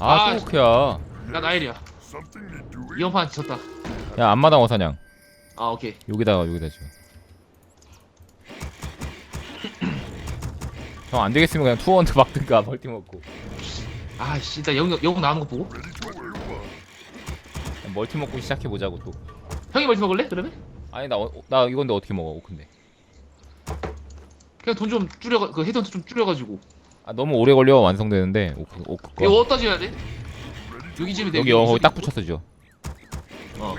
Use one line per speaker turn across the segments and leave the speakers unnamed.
아, 아, 또
오크야.
나 나일이야. 이번판 지쳤다.
야, 앞마당 어사냥.
아 오케이.
여기다가,
여기다 줘. 형, 안 되겠으면 그냥 투어원트 막든가, 멀티 먹고.
아씨 나 영웅 영웅 나오는 거 보고. 그냥
멀티 먹고 시작해 보자고, 또.
형이 멀티 먹을래? 그러면?
아니, 나, 어, 나 이건데 어떻게 먹어, 오크인데.
그냥 돈 좀 줄여 그 헤드헌트 좀 줄여가지고.
아, 너무 오래 걸려, 완성되는데, 오크, 오크 거. 이거
어디다 지어야 돼? 여기 집에 여기, 어, 거기 딱 붙여서
줘.
어.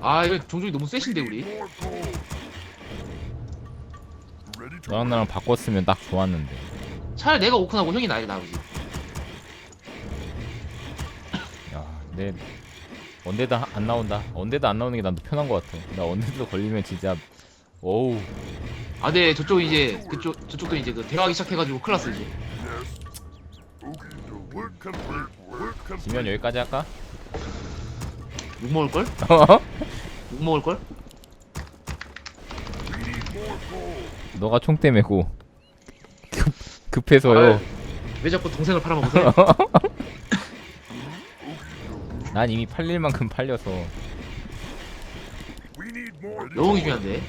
아 이거 종종이 너무 세신데 우리.
너랑 나랑 바꿨으면 딱 좋았는데.
차라리 내가 오픈하고 형이 나일 나오지.
야, 내
언데도
하- 안 나온다. 언데도 안 나오는 게 난 더 편한 것 같아. 나 언데도 걸리면 진짜 어우.
아, 네 저쪽 이제 그쪽 저쪽도 이제 그 대화하기 시작해가지고 클났어 이제.
지면 여기까지 할까?
욕 먹을 걸? 욕 먹을 걸?
너가 총대 메고 급, 급해서요.
왜 자꾸 동생을 팔아먹으세요?
난 이미 팔릴 만큼 팔려서.
영웅이 중요한데.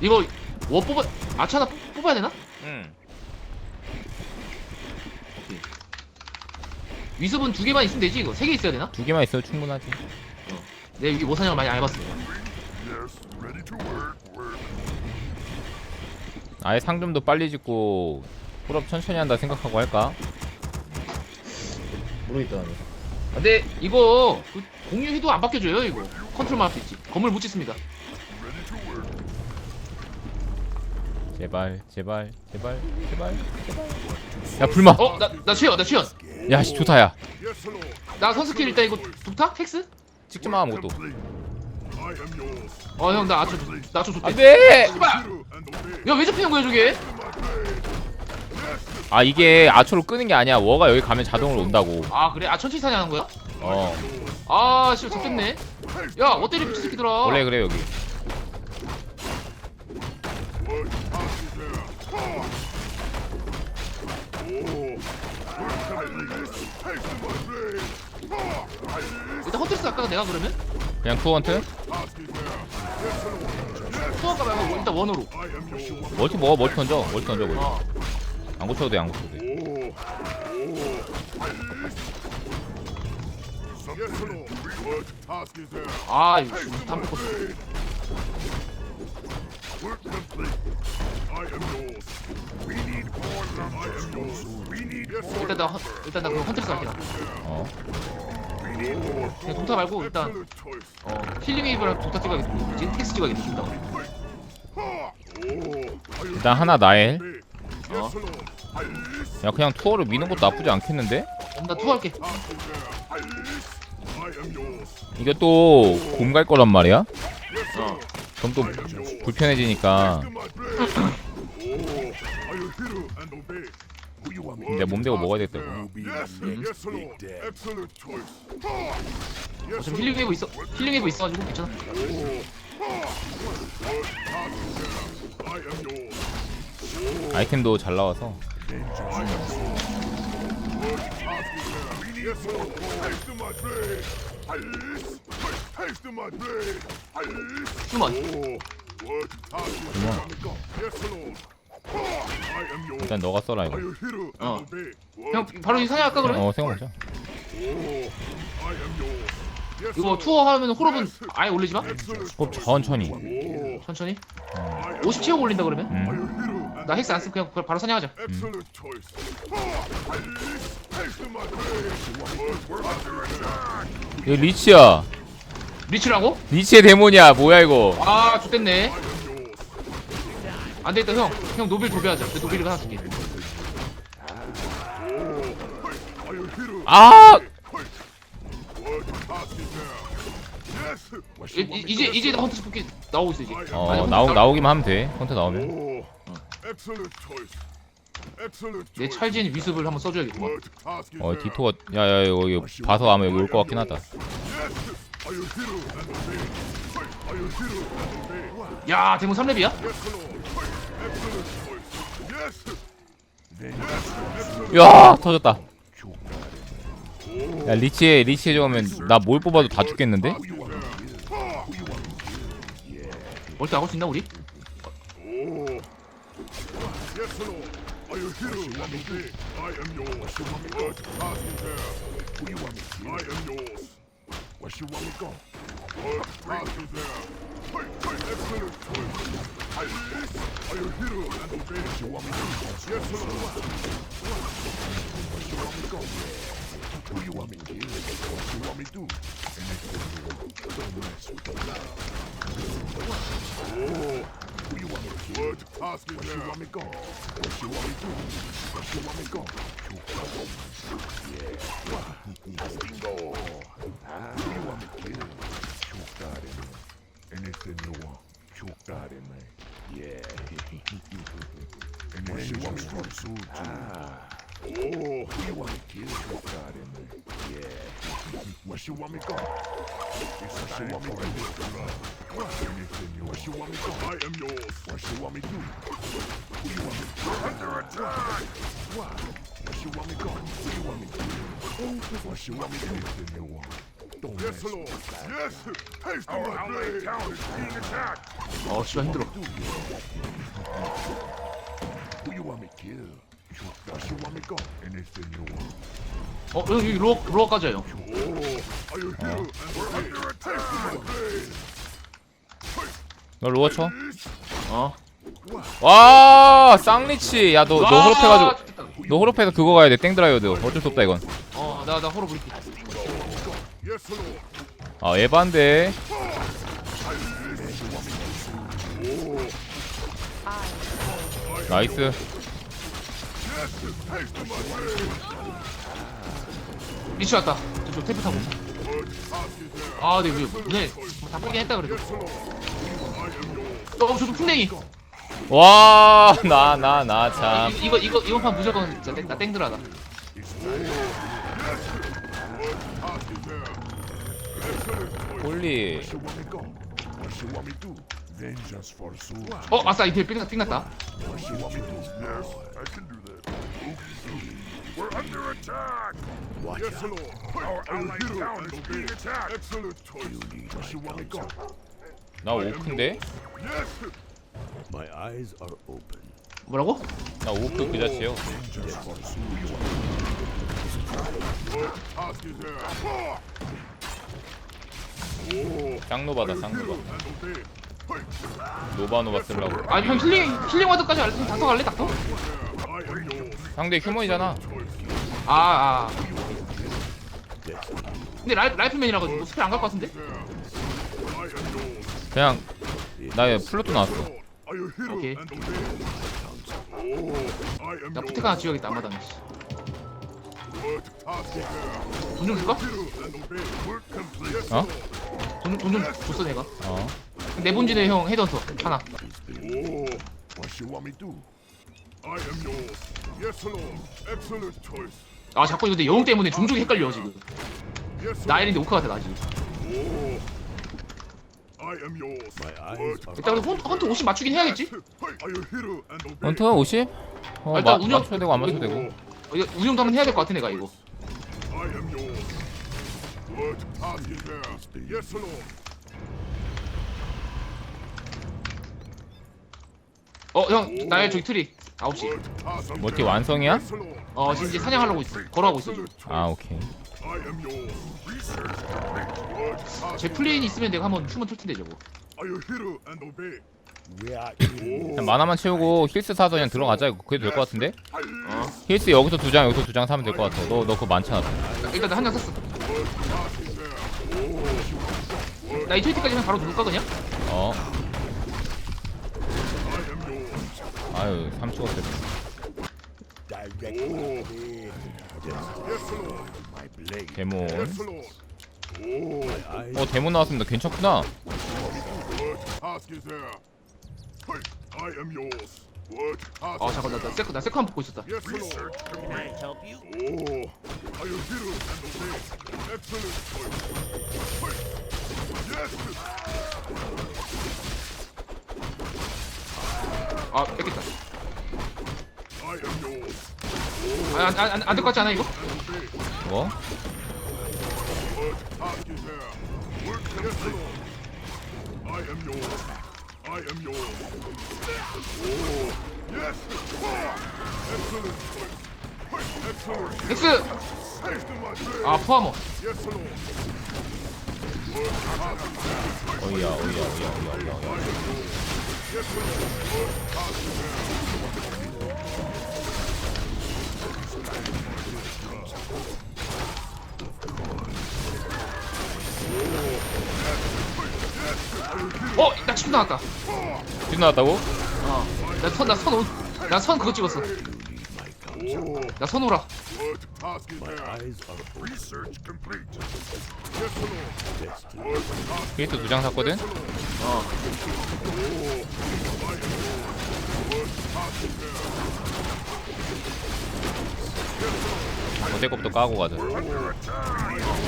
이거 워 뽑아 아차 하나 뽑- 뽑아야 되나?
응.
위습은 두 개만 있으면 되지 이거 세 개 있어야 되나?
두 개만 있어도 충분하지.
내 여기 모사냥을 많이 안 해봤어.
아예 상점도 빨리 짓고 풀업 천천히 한다 생각하고 할까?
모르겠다 나는. 아, 근데 이거 그 공유해도 안 바뀌어줘요 이거. 컨트롤만 할 수 있지. 건물 못 짓습니다.
제발, 제발,
제발,
제발, 제발. 야 불마.
어? 나, 나 최연 나 최연.
야씨 좋다야.
나 선스킬 일단 이거 독타? 텍스?
찍지 마 아무것도.
어 형 나 아초 나 아초 좋대. 안돼. 야왜 잡히는 거야 저게?
아 이게 아초로 끄는 게 아니야. 워가 여기 가면 자동으로 온다고.
아 그래? 아 천천히 사냥하는 거야?
어.
아 씨, 잡혔네. 야 어때리 미친 새끼들아. 원래
그래 여기.
일단 헌트스 아까 내가 그러면
그냥 투원트?
수학가 말고 일단 원으로.
멀티 먹어 멀티 던져 멀티 던져 멀티.
어.
안 고쳐도 돼 안 고쳐도 돼.
아 이거 씨, 탐 뽑고. 일단 나 헌- 일단 나 그럼 헌트스 할게 나.
어.
그냥 동타 말고 일단 어 힐링 웨이브랑 동타 찍어야겠다. 뭐지? 텍스 찍어야겠다. 준다.
일단 하나 나엘.
어.
야 그냥 투어를 미는 것도 나쁘지 않겠는데?
그럼 나 투어할게.
이게 또 곰 갈 거란 말이야?
어.
그럼 또 불편해지니까 내가 몸대고 먹어야 되겠다고.
어차피 힐링 웨이브 있어. 힐링 웨이브 있어가지고 괜찮아.
아이템도 잘 나와서
주먼.
일단 너가 써라 이거.
어. 형 바로 이 사냥할까 그러면?
어 생각보자.
이거 투어 하면 호럽은 아예 올리지 마.
꼭 천천히.
천천히. 50 채우고 올린다 그러면?
응.
나 헥스 안 쓰고 그냥 그걸 바로 사냥하자.
이거 리치야.
리치라고?
리치의 데몬이야. 뭐야 이거?
아, 좋댔네. 안 되겠다, 형. 형 노빌 도배하자. 내 노빌을 하나 줄게.
아!
이, 이, 이제 이제 헌트 스포키 나오고 있어 이제. 어 아니, 나오 헌트 나오기만
하면 돼. 컨트 나오면.
내 찰진 위습을 한번 써줘야겠구만.
어 디토가 야야 이거 이거 봐서 아마 여기 올 것 같긴 하다.
야, 대문 3렙이야?
야
터졌다. 야 리치에 리치에 저으면 나 뭘 뽑아도 다 죽겠는데?
멀티 나올 수 있나 우리? Yes, Lord. Are you here? What you want me to? I am yours. What you want me go? Earth passing there. Who you want me to? I am yours. Where you want me go? Earth passing there. Fight, fight, excellent choice. I yes. Are you hero and obey? What you want me to? Yes, Lord. Where you want me go? Who you want me to? What you want me to? Anything. Don't mess with the love. Oh. What you want me to do? Word, pass me What you want me go? What you want me do? What you want me go? Yeah. What? Bingo. Ah. What you want me to do? Choke that in me. Anything you want. Choke that in me. Yeah. Anything you want me to do? Ah. Oh, you want me killed with God in there. Yeah. Where you want me go? Where should I me go? What? Anything you Where you want me go? I am yours. Where you want me do? You want me go? Under attack! What? Where you want me go? Do you want me oh Where you want me do? Anything you want. Don't yes, Lord. Yes. Haste Our outlaid town is being attacked. Oh, Sandro. Who you want me kill? Go? Anything you want. 어 여기 로어 로어까지 와요 Oh, are you
here? We're under attack.
너
로어 쳐?
어
와 쌍리치
야 너 너
와, 호럽해가지고 좋겠다.
너 호럽해서 그거 가야 돼
땡드라이어드
어쩔 수 없다 이건
어, 나, 나 호러 부릴게. Yes, Lord.
아 에반데 나이스
리치 왔다. 저쪽 테이프 타고. 아, 근데 왜, 문에 다 보긴 했다, 그래도. 어, 저쪽 풍뎅이.
와 나 나 나참
이- 이거, 이거, 이번 판 무조건 진짜 땡, 나 땡들하다.
홀리 What she want me go? What she want me do? Vengeance for soul.
어, 아싸, 삥, 삥 났다. What she want me do? Yes, I can do that. We're under attack. Watch yes, Lord. Our ally town is being attacked. Excellent choice. She want me go?
나 오크인데? Yes. My eyes are open.
뭐라고?
나 오크 그 자체요 Vengeance for soul. What task is there? Oh, 쌍노바다 쌍노바. 노바노바 쓰려고 아니,
형 힐링, 힐링 와드까지 알았으면 닥터 갈래, 닥터?
상대 휴먼이잖아
아, 아. 근데 라이, 라이프맨이라가지고 뭐 스펠 안갈것 같은데? I am yours.
그냥 나 플루토 나왔어?
Oh, am 나. 포테카 하나 지어야겠다, 안마당에. What task is there? 돈좀 줄까? 어?
Lord.
돈, 돈좀 줬어, 내가.
어
내 본진에 형 헤드헌터 하나. Oh, what you want me do? I am yours. Yes, Lord. Excellent choice. 아, 자꾸 근데 영웅 때문에 종족이 헷갈려, 지금. 나엘인데 오카 같아, 나 지금. 일단 헌, 헌트 50 맞추긴 해야겠지?
헌터 50? 어 아, 일단 마, 운영- 맞춰야 되고 안 맞춰도 되고 어,
이거 운영도 한번 해야 될 것 같아, 내가 이거. I am yours. What task is there? Yes, Lord. 어, 형, 나엘 저기 트리. 9시. What task is
멀티 there? 완성이야?
어, 지금 이제 사냥하려고 있어. 걸어가고 있어, 지금.
아. 오케이
제 플레인 있으면 내가 한번 휴먼 툴 텐데, 저거. 그냥
만화만 채우고 힐스 사서 그냥 들어가자 그게 될것 같은데? 어. 힐스 여기서 두 장 여기서 두 장 사면 될 것 같아 너 너 그거 많잖아
일단 나 한 장 샀어. What task is there? 나 이 트위티까지만 바로 누를까, 그냥?
어 I am yours. 아유 3초가 됐어. 데몬. Oh, 어 데몬 나왔습니다 괜찮구나?
아, 잠깐, 나, 나 세컨, 나 세컨 보고 있었다. Yes, Lord. help you. Oh, are you hero and obey? Excellent choice. Hey, yes. 아 뺏겠다 I am yours. 아안안안될 것 같지 않아 이거?
뭐? Oh. Ah.
엑스. 아 Lord.
어이야 어이야 어이야 어이야 어이야
어이야 어나 치고 나왔다
뒷 나왔다고? 어
나선나선 나 선 그거 찍었어 나 선오라 What task is there? Eyes are Research complete. Yes, Lord. What task
게이트
두장
샀거든? 어 어제 것부터
까고
가자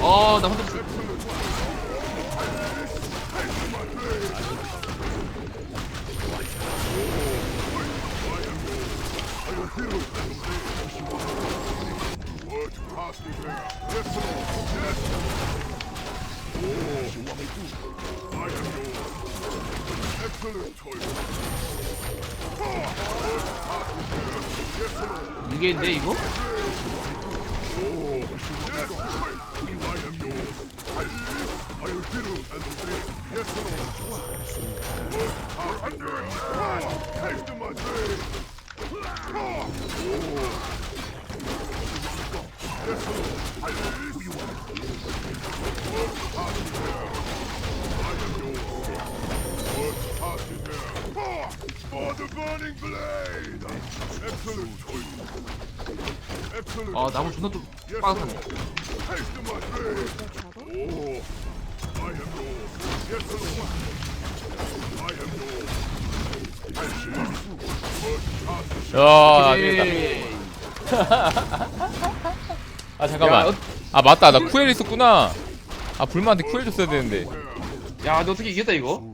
어, 나 혼자 있어. What task is there? Yes, Lord. Yes. Oh, I am yours. Excellent choice. 이게인데 이거? Yes, I am yours. I live. I will do and obey. Yes, Lord. What task is there? Taste of my trade. Task is there. Ah, For the burning blade. Excellent choice. Excellent. 아 나무 존나 좀 빠삭하네. Oh.
야
안 되겠다 에이.
아 잠깐만.
야, 어-
아 맞다. 나 쿠엘 있었구나. 아 불마한테 쿠엘 줬어야 되는데.
야, 너 어떻게 이겼다 이거?